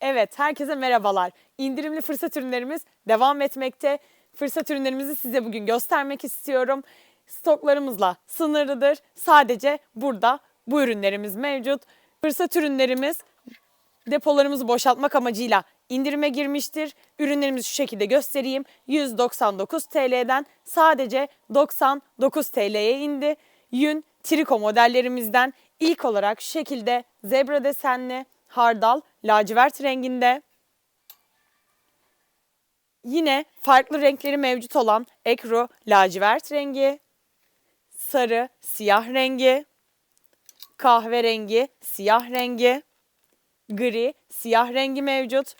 Evet, herkese merhabalar. İndirimli fırsat ürünlerimiz devam etmekte. Fırsat ürünlerimizi size bugün göstermek istiyorum. Stoklarımızla sınırlıdır. Sadece burada bu ürünlerimiz mevcut. Fırsat ürünlerimiz depolarımızı boşaltmak amacıyla indirime girmiştir. Ürünlerimizi şu şekilde göstereyim. 199 TL'den sadece 99 TL'ye indi. Yün triko modellerimizden ilk olarak şu şekilde zebra desenli, hardal, lacivert renginde. Yine farklı renkleri mevcut olan ekru lacivert rengi, sarı siyah rengi, kahverengi siyah rengi, gri siyah rengi mevcut.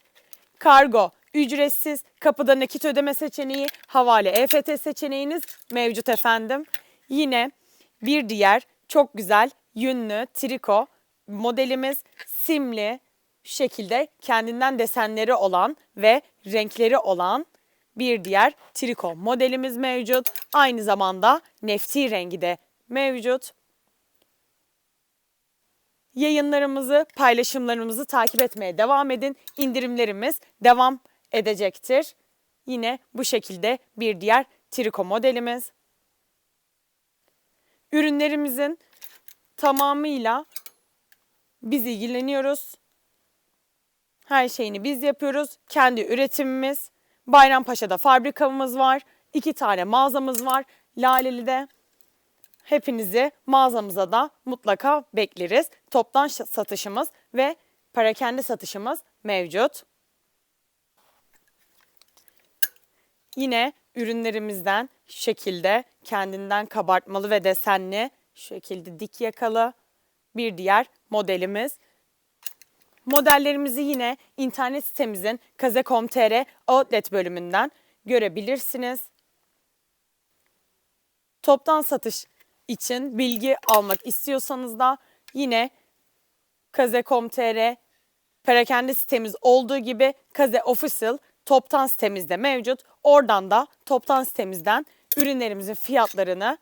Kargo ücretsiz kapıda nakit ödeme seçeneği, havale EFT seçeneğiniz mevcut efendim. Yine bir diğer çok güzel yünlü triko modelimiz simli şekilde kendinden desenleri olan ve renkleri olan bir diğer triko modelimiz mevcut. Aynı zamanda nefti rengi de mevcut. Yayınlarımızı, paylaşımlarımızı takip etmeye devam edin. İndirimlerimiz devam edecektir. Yine bu şekilde bir diğer triko modelimiz. Ürünlerimizin tamamıyla biz ilgileniyoruz. Her şeyini biz yapıyoruz. Kendi üretimimiz. Bayrampaşa'da fabrikamız var. İki tane mağazamız var. Laleli'de. Hepinizi mağazamıza da mutlaka bekleriz. Toptan satışımız ve perakende satışımız mevcut. Yine ürünlerimizden şekilde kendinden kabartmalı ve desenli şekilde dik yakalı bir diğer modelimiz. Modellerimizi yine internet sitemizin kaze.com.tr outlet bölümünden görebilirsiniz. Toptan satış için bilgi almak istiyorsanız da yine kaze.com.tr perakende sitemiz olduğu gibi Kaze Official toptan sitemizde mevcut. Oradan da toptan sitemizden ürünlerimizin fiyatlarını,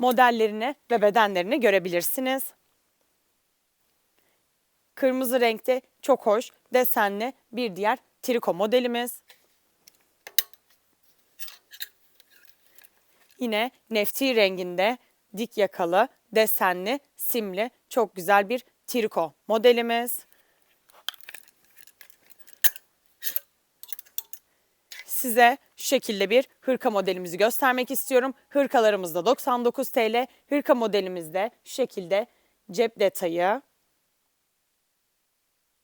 modellerini ve bedenlerini görebilirsiniz. Kırmızı renkte çok hoş desenli bir diğer triko modelimiz. Yine nefti renginde dik yakalı, desenli, simli çok güzel bir triko modelimiz. Size şu şekilde bir hırka modelimizi göstermek istiyorum. Hırkalarımızda 99 TL, hırka modelimizde şu şekilde cep detayı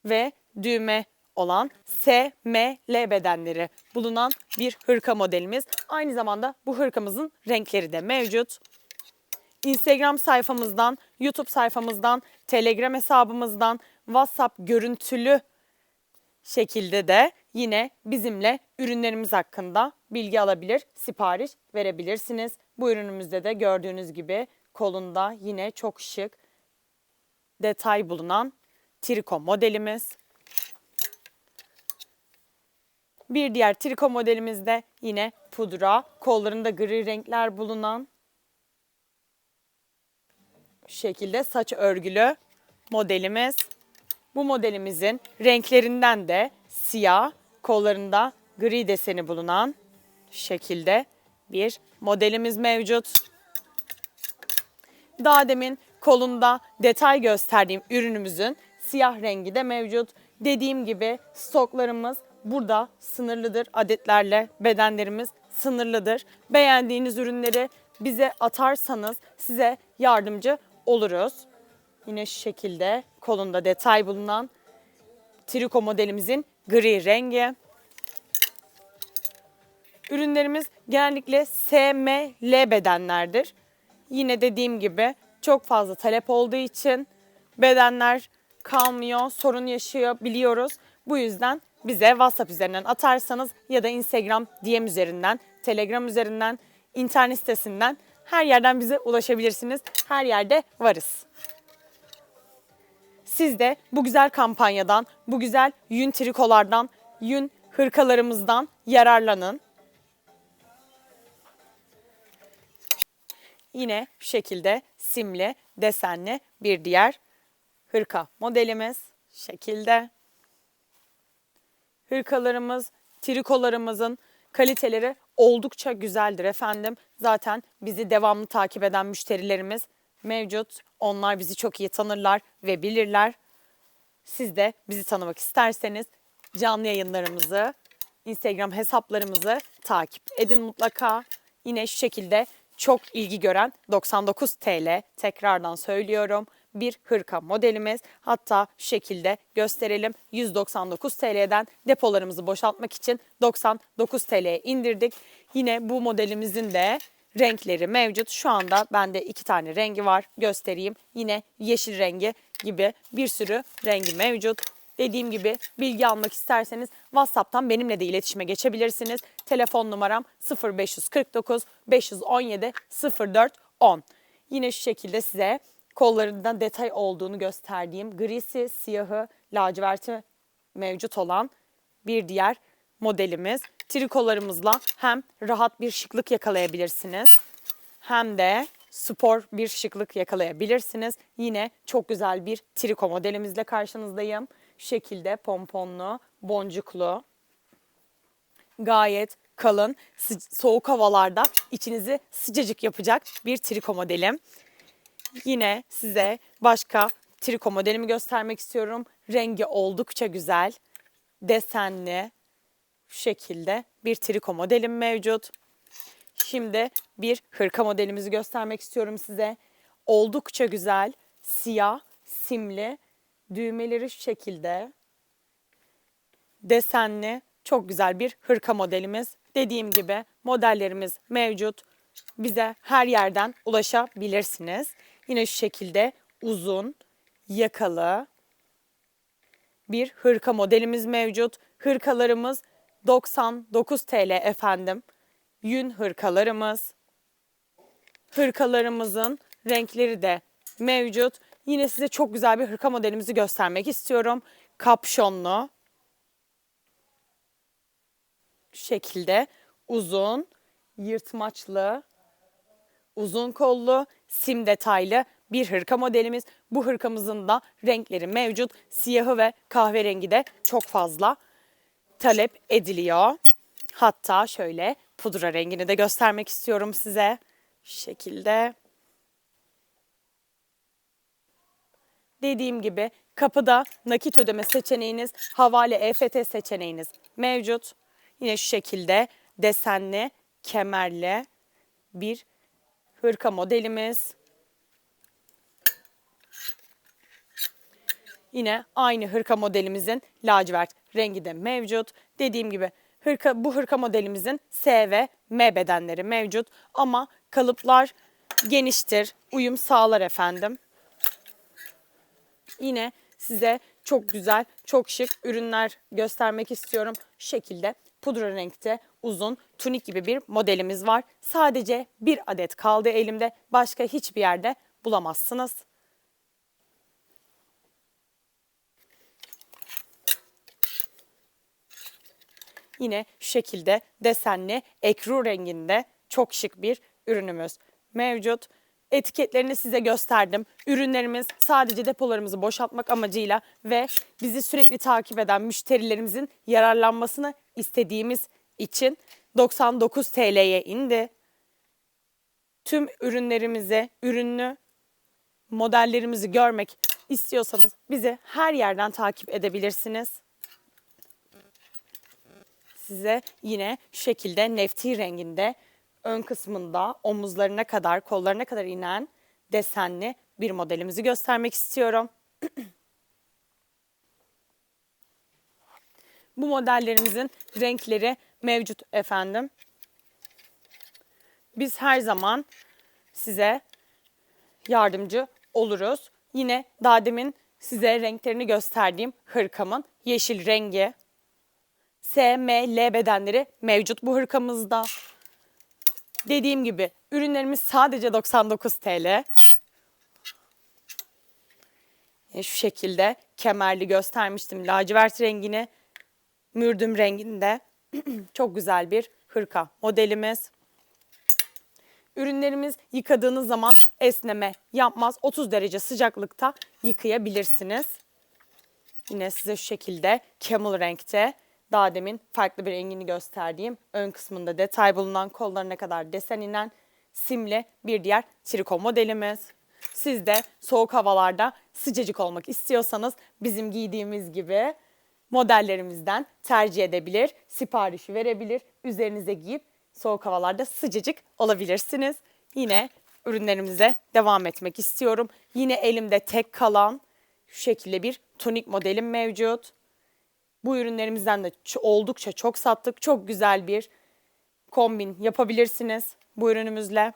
ve düğme olan S, M, L bedenleri bulunan bir hırka modelimiz. Aynı zamanda bu hırkamızın renkleri de mevcut. Instagram sayfamızdan, YouTube sayfamızdan, Telegram hesabımızdan, WhatsApp görüntülü şekilde de yine bizimle ürünlerimiz hakkında bilgi alabilir, sipariş verebilirsiniz. Bu ürünümüzde de gördüğünüz gibi kolunda yine çok şık detay bulunan triko modelimiz. Bir diğer triko modelimizde yine pudra, kollarında gri renkler bulunan şekilde saç örgülü modelimiz. Bu modelimizin renklerinden de siyah, kollarında gri deseni bulunan şekilde bir modelimiz mevcut. Daha demin kolunda detay gösterdiğim ürünümüzün siyah rengi de mevcut. Dediğim gibi stoklarımız burada sınırlıdır. Adetlerle bedenlerimiz sınırlıdır. Beğendiğiniz ürünleri bize atarsanız size yardımcı oluruz. Yine şu şekilde kolunda detay bulunan triko modelimizin gri rengi. Ürünlerimiz genellikle S, M, L bedenlerdir. Yine dediğim gibi çok fazla talep olduğu için bedenler kalmıyor, sorun yaşıyor biliyoruz. Bu yüzden bize WhatsApp üzerinden atarsanız ya da Instagram DM üzerinden, Telegram üzerinden, internet sitesinden her yerden bize ulaşabilirsiniz. Her yerde varız. Siz de bu güzel kampanyadan, bu güzel yün trikolardan, yün hırkalarımızdan yararlanın. Yine şu şekilde simli, desenli bir diğer hırka modelimiz şekilde. hırkalarımız, trikolarımızın kaliteleri oldukça güzeldir efendim. Zaten bizi devamlı takip eden müşterilerimiz mevcut. Onlar bizi çok iyi tanırlar ve bilirler. Siz de bizi tanımak isterseniz canlı yayınlarımızı, Instagram hesaplarımızı takip edin mutlaka. Yine şu şekilde çok ilgi gören 99 TL tekrardan söylüyorum. Bir hırka modelimiz. Hatta şu şekilde gösterelim. 199 TL'den depolarımızı boşaltmak için 99 TL'ye indirdik. Yine bu modelimizin de renkleri mevcut. Şu anda bende iki tane rengi var. Göstereyim. Yine yeşil rengi gibi bir sürü rengi mevcut. Dediğim gibi bilgi almak isterseniz WhatsApp'tan benimle de iletişime geçebilirsiniz. Telefon numaram 0549 517 04 10. Yine şu şekilde size kollarında detay olduğunu gösterdiğim grisi, siyahı, laciverti mevcut olan bir diğer modelimiz. Trikolarımızla hem rahat bir şıklık yakalayabilirsiniz hem de spor bir şıklık yakalayabilirsiniz. Yine çok güzel bir triko modelimizle karşınızdayım. Şekilde pomponlu, boncuklu, gayet kalın, soğuk havalarda içinizi sıcacık yapacak bir triko modelim. Yine size başka triko modelimi göstermek istiyorum. Rengi oldukça güzel, desenli, şu şekilde bir triko modelim mevcut. Şimdi bir hırka modelimizi göstermek istiyorum size. Oldukça güzel, siyah, simli, düğmeleri şu şekilde. Desenli, çok güzel bir hırka modelimiz. Dediğim gibi modellerimiz mevcut. Bize her yerden ulaşabilirsiniz. Yine şu şekilde uzun, yakalı bir hırka modelimiz mevcut. Hırkalarımız 99 TL efendim. Yün hırkalarımız. Hırkalarımızın renkleri de mevcut. Yine size çok güzel bir hırka modelimizi göstermek istiyorum. Kapşonlu. Şu şekilde uzun, yırtmaçlı, uzun kollu, sim detaylı bir hırka modelimiz. Bu hırkamızın da renkleri mevcut. Siyahı ve kahverengi de çok fazla talep ediliyor. Hatta şöyle pudra rengini de göstermek istiyorum size. Şu şekilde. Dediğim gibi kapıda nakit ödeme seçeneğiniz, havale EFT seçeneğiniz mevcut. Yine şu şekilde desenli, kemerli bir hırka modelimiz. Yine aynı hırka modelimizin lacivert rengi de mevcut. Dediğim gibi hırka bu hırka modelimizin S ve M bedenleri mevcut ama kalıplar geniştir. Uyum sağlar efendim. Yine size çok güzel, çok şık ürünler göstermek istiyorum. Şekilde pudra renkte uzun tunik gibi bir modelimiz var. Sadece bir adet kaldı elimde. Başka hiçbir yerde bulamazsınız. Yine şu şekilde desenli ekru renginde çok şık bir ürünümüz mevcut. Etiketlerini size gösterdim. Ürünlerimiz sadece depolarımızı boşaltmak amacıyla ve bizi sürekli takip eden müşterilerimizin yararlanmasını istediğimiz için 99 TL'ye indi. Tüm ürünlerimizi, ürünlü modellerimizi görmek istiyorsanız bizi her yerden takip edebilirsiniz size yine şekilde nefti renginde ön kısmında omuzlarına kadar, kollarına kadar inen desenli bir modelimizi göstermek istiyorum. Bu modellerimizin renkleri mevcut efendim. Biz her zaman size yardımcı oluruz. Yine daha demin size renklerini gösterdiğim hırkamın yeşil rengi, S, M, L bedenleri mevcut bu hırkamızda. Dediğim gibi ürünlerimiz sadece 99 TL. E, şu şekilde kemerli göstermiştim lacivert rengini. Mürdüm renginde çok güzel bir hırka modelimiz. Ürünlerimiz yıkadığınız zaman esneme yapmaz. 30 derece sıcaklıkta yıkayabilirsiniz. Yine size şu şekilde camel renkte daha demin farklı bir rengini gösterdiğim ön kısmında detay bulunan kollarına kadar desen inen simli bir diğer triko modelimiz. Siz de soğuk havalarda sıcacık olmak istiyorsanız bizim giydiğimiz gibi modellerimizden tercih edebilir, siparişi verebilir, üzerinize giyip soğuk havalarda sıcacık olabilirsiniz. Yine ürünlerimize devam etmek istiyorum. Yine elimde tek kalan şu şekilde bir tonik modelim mevcut. Bu ürünlerimizden de oldukça çok sattık. Çok güzel bir kombin yapabilirsiniz bu ürünümüzle.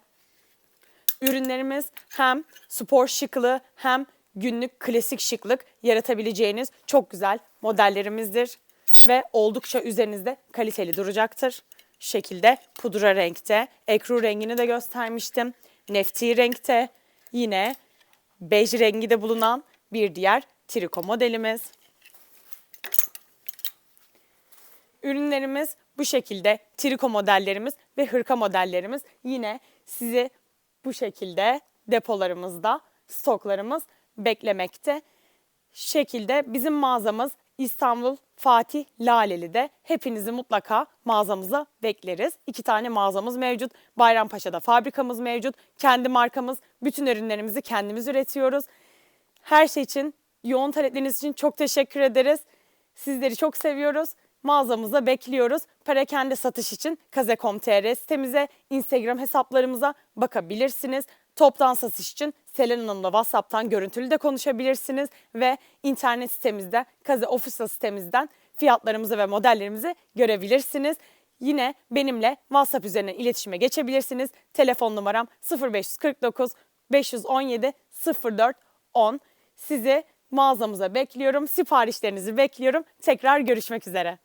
Ürünlerimiz hem spor şıklığı hem günlük klasik şıklık yaratabileceğiniz çok güzel modellerimizdir. Ve oldukça üzerinizde kaliteli duracaktır. Şekilde pudra renkte, ekru rengini de göstermiştim. Nefti renkte, yine bej rengi de bulunan bir diğer triko modelimiz. Ürünlerimiz bu şekilde triko modellerimiz ve hırka modellerimiz yine sizi bu şekilde depolarımızda stoklarımız beklemekte. Şekilde bizim mağazamız İstanbul Fatih Laleli'de. Hepinizi mutlaka mağazamıza bekleriz. İki tane mağazamız mevcut. Bayrampaşa'da fabrikamız mevcut. Kendi markamız. Bütün ürünlerimizi kendimiz üretiyoruz. Her şey için, yoğun talepleriniz için çok teşekkür ederiz. Sizleri çok seviyoruz. Mağazamıza bekliyoruz. Perakende satış için kaze.com.tr sitemize, Instagram hesaplarımıza bakabilirsiniz. Toptan satış için Selen Hanım'la WhatsApp'tan görüntülü de konuşabilirsiniz. Ve internet sitemizde, Kaze Official sitemizden fiyatlarımızı ve modellerimizi görebilirsiniz. Yine benimle WhatsApp üzerinden iletişime geçebilirsiniz. Telefon numaram 0549 517 04 10. Sizi mağazamıza bekliyorum. Siparişlerinizi bekliyorum. Tekrar görüşmek üzere.